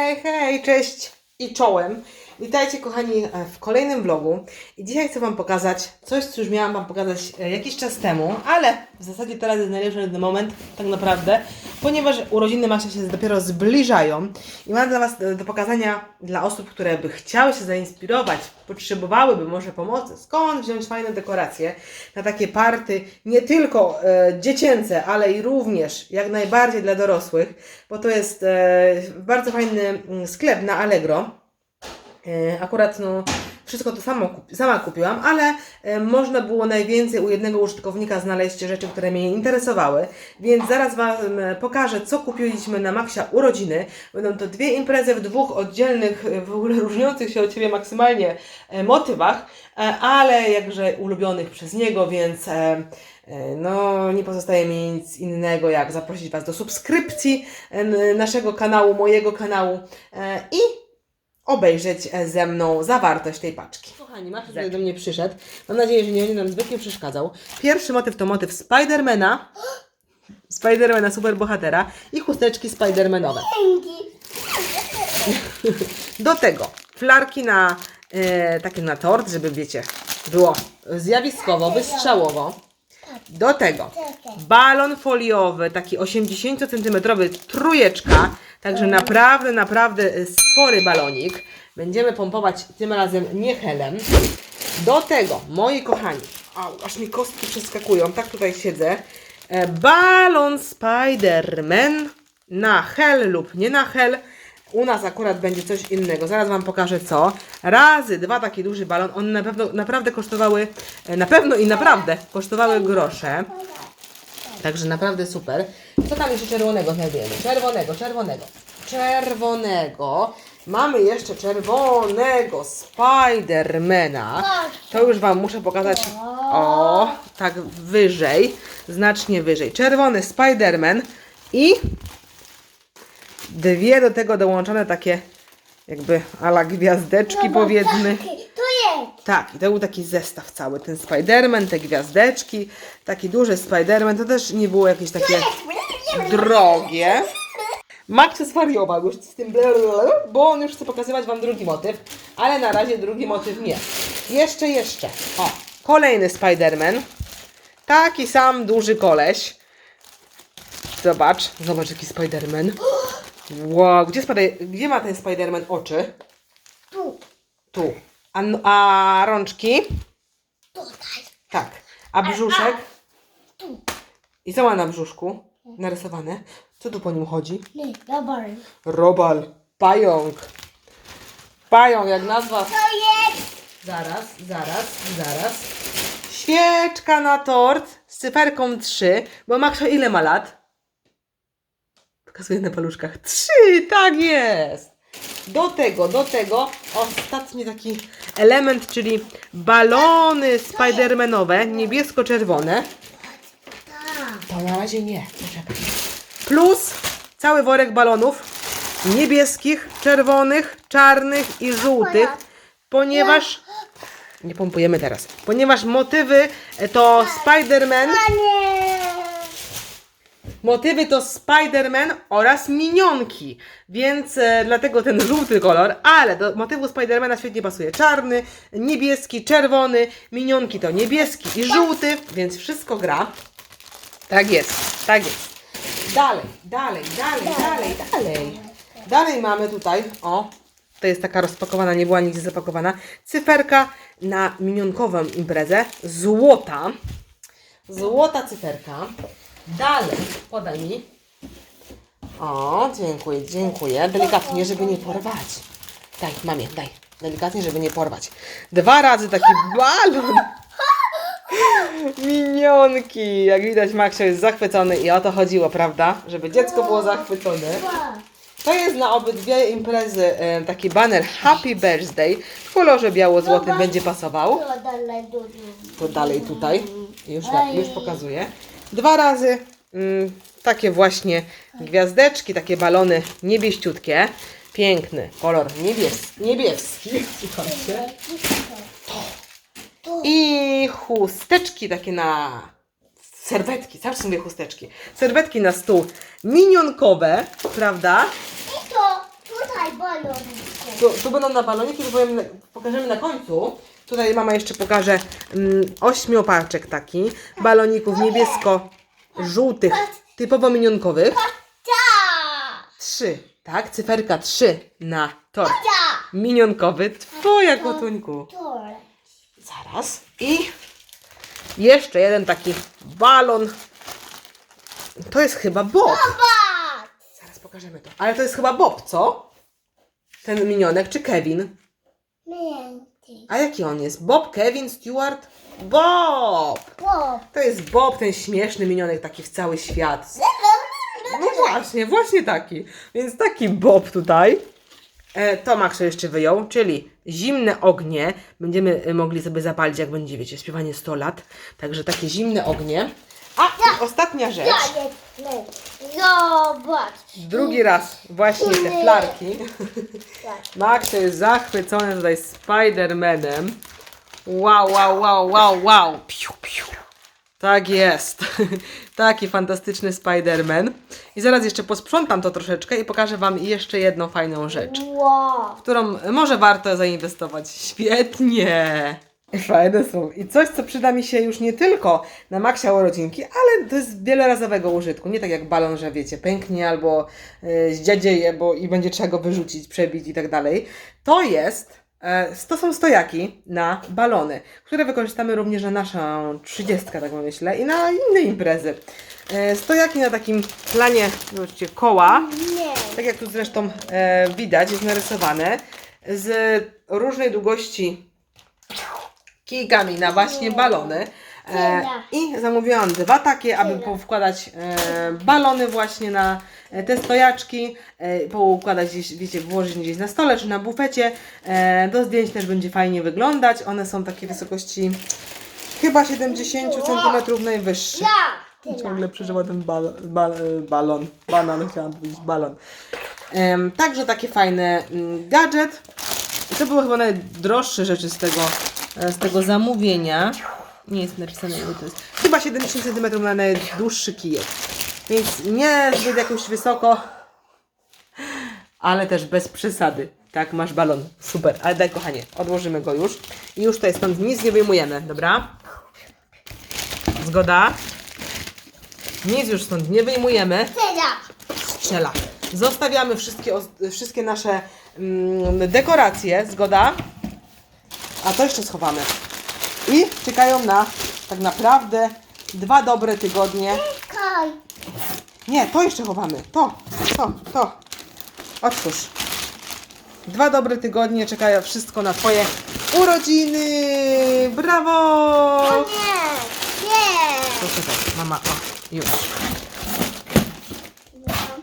Hej, hej, cześć i czołem. Witajcie kochani e, w kolejnym vlogu. I dzisiaj chcę Wam pokazać coś, co już miałam Wam pokazać e, jakiś czas temu, ale w zasadzie teraz jest najlepszy moment, tak naprawdę, ponieważ urodziny Masia się dopiero zbliżają i mam dla Was e, do pokazania dla osób, które by chciały się zainspirować, potrzebowałyby może pomocy, skąd wziąć fajne dekoracje na takie party, nie tylko e, dziecięce, ale i również jak najbardziej dla dorosłych, bo to jest e, bardzo fajny mm, sklep na Allegro. E, Akurat no, wszystko to samo, sama kupiłam, ale e, można było najwięcej u jednego użytkownika znaleźć rzeczy, które mnie interesowały. Więc zaraz Wam e, pokażę, co kupiliśmy na Maxia urodziny. Będą to dwie imprezy w dwóch oddzielnych, e, w ogóle różniących się od siebie maksymalnie motywach, ale jakże ulubionych przez niego, więc no nie pozostaje mi nic innego, jak zaprosić Was do subskrypcji naszego kanału, mojego kanału i obejrzeć e, ze mną zawartość tej paczki. Kochani, Masz tutaj do mnie przyszedł. Mam nadzieję, że nie będzie nam zbytnio przeszkadzał. Pierwszy motyw to motyw Spidermana. Spidermana, superbohatera i chusteczki Spidermanowe. Do tego flarki na e, takie na tort, żeby wiecie, było zjawiskowo, wystrzałowo. Do tego balon foliowy, taki 80 cm trójeczka, także naprawdę, naprawdę e, spory balonik. Będziemy pompować tym razem nie helem. Do tego, moi kochani, au, aż mi kostki przeskakują, tak tutaj siedzę. E, balon Spider-Man na hel lub nie na hel. U nas akurat będzie coś innego. Zaraz Wam pokażę co. Razy dwa taki duży balon. One na pewno naprawdę kosztowały, e, na pewno i naprawdę kosztowały grosze. Także naprawdę super. Co tam jeszcze czerwonego znajdujemy? Czerwonego, czerwonego. Czerwonego. Mamy jeszcze czerwonego Spidermana. To już Wam muszę pokazać. O, tak wyżej. Znacznie wyżej. Czerwony Spiderman i dwie do tego dołączone takie jakby ala gwiazdeczki powiedzmy. To jest. Tak, i to był taki zestaw cały, ten Spiderman, te gwiazdeczki, taki duży Spiderman, to też nie było jakieś takie drogie. Max zwariował już z tym, bo on już chce pokazywać Wam drugi motyw, ale na razie drugi motyw nie. Jeszcze, jeszcze. O, kolejny Spiderman. Taki sam duży koleś. Zobacz, zobacz jaki Spiderman. Wow, gdzie, spada- gdzie ma ten Spiderman oczy? Tu. Tu. A, a rączki? Tutaj. Tak. A brzuszek? Tu. I co ma na brzuszku narysowane? Co tu po nim chodzi? Nie, dobra. Robal. Pająk. Pająk, jak nazwa. To jest. Zaraz, zaraz, zaraz. Świeczka na tort z cyferką 3, bo Maxo ile ma lat? Pokazuję na paluszkach. 3, tak jest. Do tego, do tego ostatni taki element, czyli balony spidermanowe, niebiesko-czerwone. Tak. To na razie nie. Plus cały worek balonów niebieskich, czerwonych, czarnych i żółtych, ponieważ nie pompujemy teraz, ponieważ motywy e, to Spider-Man, Panie. Motywy to Spider-Man oraz minionki, więc e, dlatego ten żółty kolor, ale do motywu Spidermana świetnie pasuje czarny, niebieski, czerwony, minionki to niebieski i żółty, więc wszystko gra. Tak jest, tak jest. Dalej, dalej, dalej, dalej, dalej. Dalej mamy tutaj, o, to jest taka rozpakowana, nie była nigdzie zapakowana, cyferka na minionkową imprezę, złota. Złota cyferka. Dalej, podaj mi. O, dziękuję, dziękuję. Delikatnie, żeby nie porwać. Daj, mamie, daj. Delikatnie, żeby nie porwać. Dwa razy taki balon. Minionki. Jak widać, Maksio jest zachwycony i o to chodziło, prawda? Żeby dziecko było zachwycone. To jest na obydwie imprezy e, taki banner Happy Birthday w kolorze biało-złotym będzie pasował. To dalej do To dalej tutaj. Już, już pokazuję. Dwa razy mm, takie właśnie gwiazdeczki, takie balony niebieściutkie. Piękny kolor niebieski. niebieski. Słuchajcie. I chusteczki takie na serwetki, cały czas mówię chusteczki. Serwetki na stół minionkowe, prawda? I to tutaj baloniku. Tu, tu będą na baloniki, powiem, pokażemy na końcu. Tutaj mama jeszcze pokaże mm, ośmiopaczek taki, baloników niebiesko-żółtych, typowo minionkowych. Trzy, tak? Cyferka trzy na tort minionkowy. Twoja kotuńku. Zaraz. I jeszcze jeden taki balon. To jest chyba Bob. Zaraz pokażemy to. Ale to jest chyba Bob, co? Ten minionek, czy Kevin? A jaki on jest? Bob, Kevin, Stewart? Bob! Pop. To jest Bob, ten śmieszny minionek taki w cały świat. No właśnie, właśnie taki. Więc taki Bob tutaj. E, to Max jeszcze wyjął, czyli zimne ognie. Będziemy e, mogli sobie zapalić, jak będzie, wiecie, śpiewanie 100 lat. Także takie zimne ognie. A, i ostatnia rzecz. Zobacz. Drugi raz właśnie te flarki. Tak. Max jest zachwycony tutaj Spider-Manem. Wow, wow, wow, wow, wow. Piu, piu. Tak jest. Taki fantastyczny Spider-Man. I zaraz jeszcze posprzątam to troszeczkę i pokażę Wam jeszcze jedną fajną rzecz, Wow. w którą może warto zainwestować. Świetnie! Fajne są. I coś, co przyda mi się już nie tylko na Maxia urodzinki, ale to jest wielorazowego użytku. Nie tak jak balon, że wiecie, pęknie albo yy, zdziadzieje, bo i będzie trzeba go wyrzucić, przebić i tak dalej. To jest, e, to są stojaki na balony, które wykorzystamy również na naszą trzydziestkę, tak myślę, i na inne imprezy. E, stojaki na takim planie, zobaczcie, koła, Nie. tak jak tu zresztą e, widać, jest narysowane, z różnej długości kijkami na właśnie balony. E, I zamówiłam dwa takie, aby powkładać e, balony właśnie na e, te stojaczki, e, poukładać gdzieś, wiecie, włożyć gdzieś na stole czy na bufecie. E, do zdjęć też będzie fajnie wyglądać. One są takiej wysokości chyba 70 cm najwyższe. Ciągle przeżywa ten bal, bal, e, balon. Banan, chciałam powiedzieć balon. Em, także takie fajne mm, gadżet. I to były chyba najdroższe rzeczy z tego, e, z tego zamówienia. Nie jest napisane ile to jest. Chyba 70 cm na najdłuższy kijek. Więc nie zbyt jakoś wysoko, ale też bez przesady. Tak, masz balon. Super. Ale daj kochanie, odłożymy go już. I już tutaj stąd nic nie wyjmujemy, dobra? Zgoda? Nic już stąd nie wyjmujemy. Strzela. Zostawiamy wszystkie, wszystkie nasze mm, dekoracje, zgoda? A to jeszcze schowamy. I czekają na tak naprawdę dwa dobre tygodnie. Kaj. Nie, to jeszcze chowamy. To, to, to. Otwórz. Dwa dobre tygodnie czekają wszystko na Twoje urodziny. Brawo! O nie. Nie. Proszę tak, mama, o, już.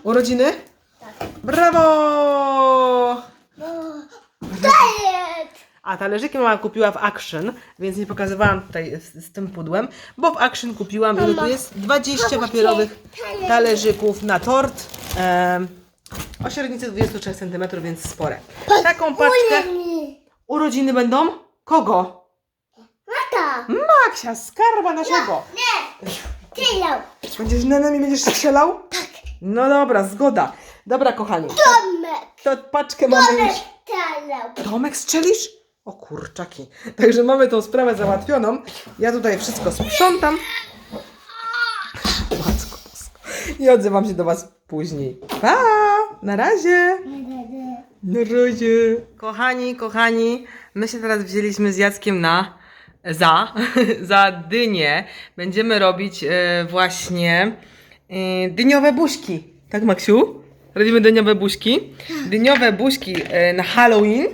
Urodziny? Tak. Brawo! A talerzyki mama kupiła w Action, więc nie pokazywałam tutaj z, z tym pudłem, bo w Action kupiłam, ile tu jest? 20 papierowych talerzyków na tort. em, o średnicy 23 cm, więc spore. Taką paczkę. Urodziny będą? Kogo? Mata. Maksia, skarba naszego. Nie. Tyle. Będziesz na nami będziesz strzelał? Tak. No dobra, zgoda. Dobra, kochani. Tomek. To paczkę mamy już. Tyle. Tomek strzelisz? O kurczaki. Także mamy tą sprawę załatwioną. Ja tutaj wszystko sprzątam. Matko. I odzywam się do Was później. Pa! Na razie! Na razie! Kochani, kochani, my się teraz wzięliśmy z Jackiem na za, za dynię. Będziemy robić e, właśnie e, dyniowe buźki. Tak, Maksiu? Robimy dyniowe buźki. Dyniowe buźki e, na Halloween.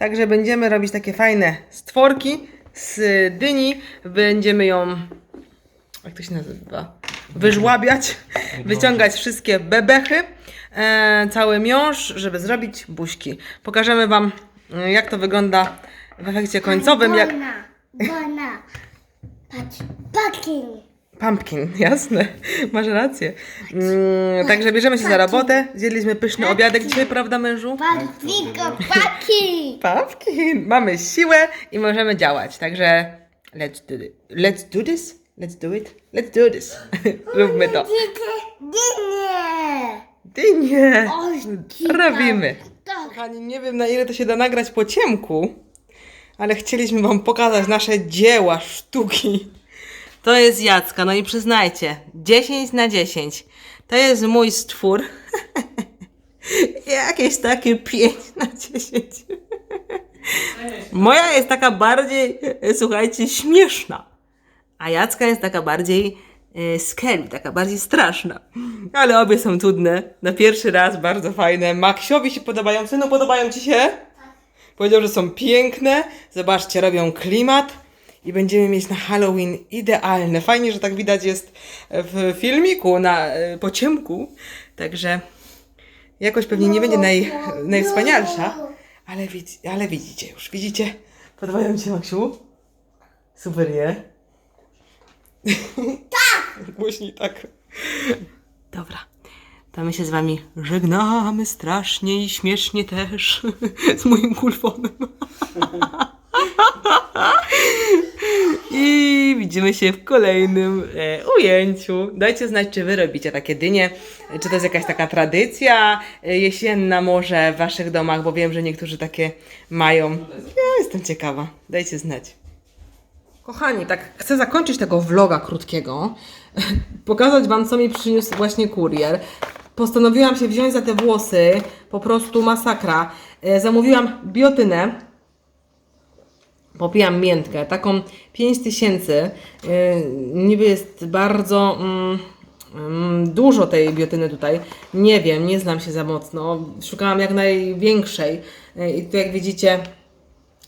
Także będziemy robić takie fajne stworki z dyni. Będziemy ją, jak to się nazywa? Wyżłabiać, wyciągać wszystkie bebechy, e, cały miąższ, żeby zrobić buźki. Pokażemy Wam, e, jak to wygląda w efekcie końcowym. Jak... Bona. Bona. Patrz. Pumpkin, jasne, masz rację. Mm, także bierzemy się za robotę. Zjedliśmy pyszny obiadek dzisiaj, prawda mężu? Patiko. Paki. Pumpkin! Mamy siłę i możemy działać. Także let's do it. Let's do this? Let's do it? Let's do this. Róbmy to. Dynie. Dynie! Robimy. Kochani, nie wiem na ile to się da nagrać po ciemku, ale chcieliśmy Wam pokazać nasze dzieła sztuki. To jest Jacka, no i przyznajcie, 10 na 10. To jest mój stwór. Jakieś takie 5 na 10. Moja jest taka bardziej, e, słuchajcie, śmieszna. A Jacka jest taka bardziej e, scary, taka bardziej straszna. Ale obie są trudne. Na pierwszy raz bardzo fajne. Maksiowi się podobają. Synu, podobają Ci się? Powiedział, że są piękne. Zobaczcie, robią klimat. I będziemy mieć na Halloween idealne. Fajnie, że tak widać jest w filmiku na, e, po ciemku. Także jakoś pewnie nie będzie naj, najwspanialsza. Ale, widz, ale widzicie już, widzicie? Podobają Ci się, Maksiu? Super, nie? Tak! Głośniej tak. Dobra. To my się z Wami żegnamy strasznie i śmiesznie też z moim kulfonem. I widzimy się w kolejnym e, ujęciu. Dajcie znać, czy Wy robicie takie dynie, czy to jest jakaś taka tradycja e, jesienna może w Waszych domach, bo wiem, że niektórzy takie mają. Ja jestem ciekawa. Dajcie znać. Kochani, tak chcę zakończyć tego vloga krótkiego, pokazać Wam, co mi przyniósł właśnie kurier. Postanowiłam się wziąć za te włosy, po prostu masakra. E, Zamówiłam biotynę, popijam miętkę, taką 5000. Yy, niby jest bardzo mm, mm, dużo tej biotyny tutaj. Nie wiem, nie znam się za mocno. Szukałam jak największej. Yy, I tu jak widzicie,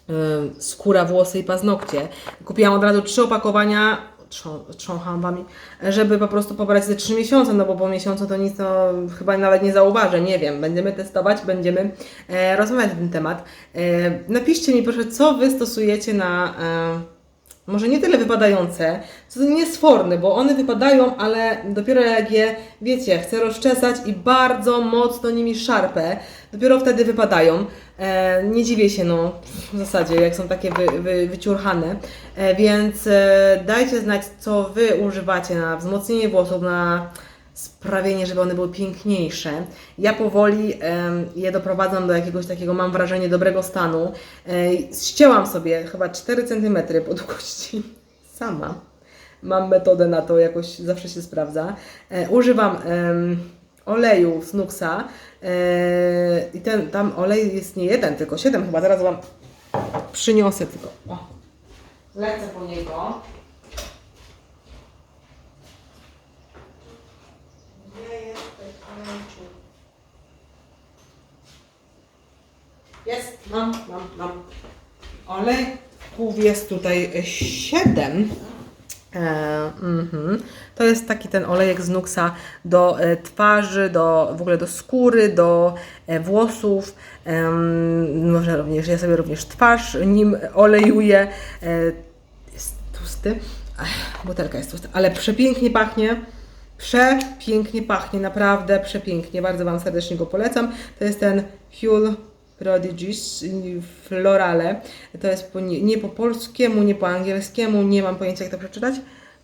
yy, skóra, włosy i paznokcie. Kupiłam od razu trzy opakowania. Trzą, trzącham wami, żeby po prostu pobrać te trzy miesiące, no bo po miesiącu to nic, no chyba nawet nie zauważę, nie wiem. Będziemy testować, będziemy e, rozmawiać na ten temat. E, napiszcie mi proszę, co wy stosujecie na e, może nie tyle wypadające, co niesforne, bo one wypadają, ale dopiero jak je, wiecie, chcę rozczesać i bardzo mocno nimi szarpę, dopiero wtedy wypadają. E, nie dziwię się, no, w zasadzie, jak są takie wy, wy, wyciurchane. E, więc e, dajcie znać, co Wy używacie na wzmocnienie włosów, na sprawienie, żeby one były piękniejsze. Ja powoli je doprowadzam do jakiegoś takiego, mam wrażenie, dobrego stanu. Ścięłam sobie chyba 4 cm po długości sama. Mam metodę na to, jakoś zawsze się sprawdza. E, używam oleju z Nuxa e, i ten tam olej jest nie jeden, tylko 7 chyba. Zaraz Wam przyniosę tylko. O. Lecę po niego. Jest, mam, mam, mam. Olejków jest tutaj 7. E, mhm. To jest taki ten olejek z Nuxa do e, twarzy, do, w ogóle do skóry, do e, włosów. Em, może również, ja sobie również twarz nim olejuję. E, jest tłusty. Ech, butelka jest tłusta, ale przepięknie pachnie. Przepięknie pachnie, naprawdę przepięknie. Bardzo Wam serdecznie go polecam. To jest ten Huel Prodigies Florale. To jest po, nie, nie po polskiemu, nie po angielskiemu, nie mam pojęcia jak to przeczytać.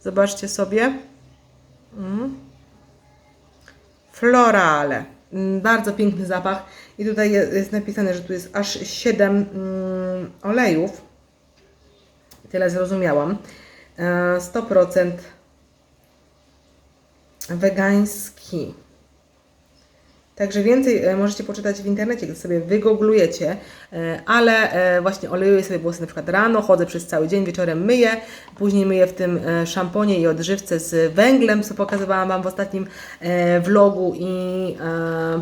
Zobaczcie sobie. Mm. Florale. Mm, Bardzo piękny zapach. I tutaj je- jest napisane, że tu jest aż 7 mm, olejów. Tyle zrozumiałam. E, 100% wegański. Także więcej e, możecie poczytać w internecie, gdy sobie wygooglujecie, ale e, właśnie olejuję sobie włosy na przykład rano, chodzę przez cały dzień, wieczorem myję, później myję w tym e, szamponie i odżywce z węglem, co pokazywałam Wam w ostatnim vlogu i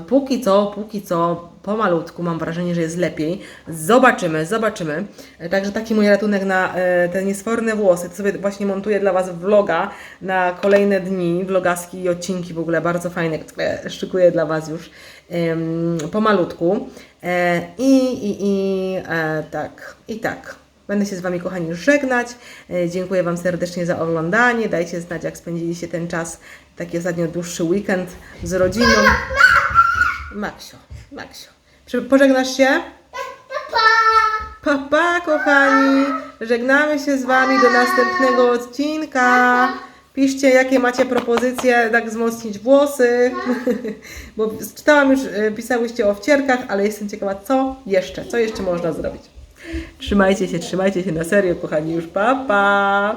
póki co, póki co pomalutku mam wrażenie, że jest lepiej. Zobaczymy, zobaczymy. E, Także taki mój ratunek na e, te niesforne włosy. To sobie właśnie montuję dla Was vloga na kolejne dni, vlogaski i odcinki w ogóle bardzo fajne, które szykuję dla Was już pomalutku. E, I, i, i tak, i tak. Będę się z Wami, kochani, żegnać. Dziękuję Wam serdecznie za oglądanie. Dajcie znać, jak spędziliście ten czas, taki ostatnio dłuższy weekend z rodziną. Maksio, Maksio. Przy- Pożegnasz się? Pa, pa, kochani. Żegnamy się z Wami do następnego odcinka. Piszcie, jakie macie propozycje, tak wzmocnić włosy. Bo czytałam już, e, pisałyście o wcierkach, ale jestem ciekawa, co jeszcze, co jeszcze można zrobić. Trzymajcie się, trzymajcie się na serio, kochani, już pa, pa!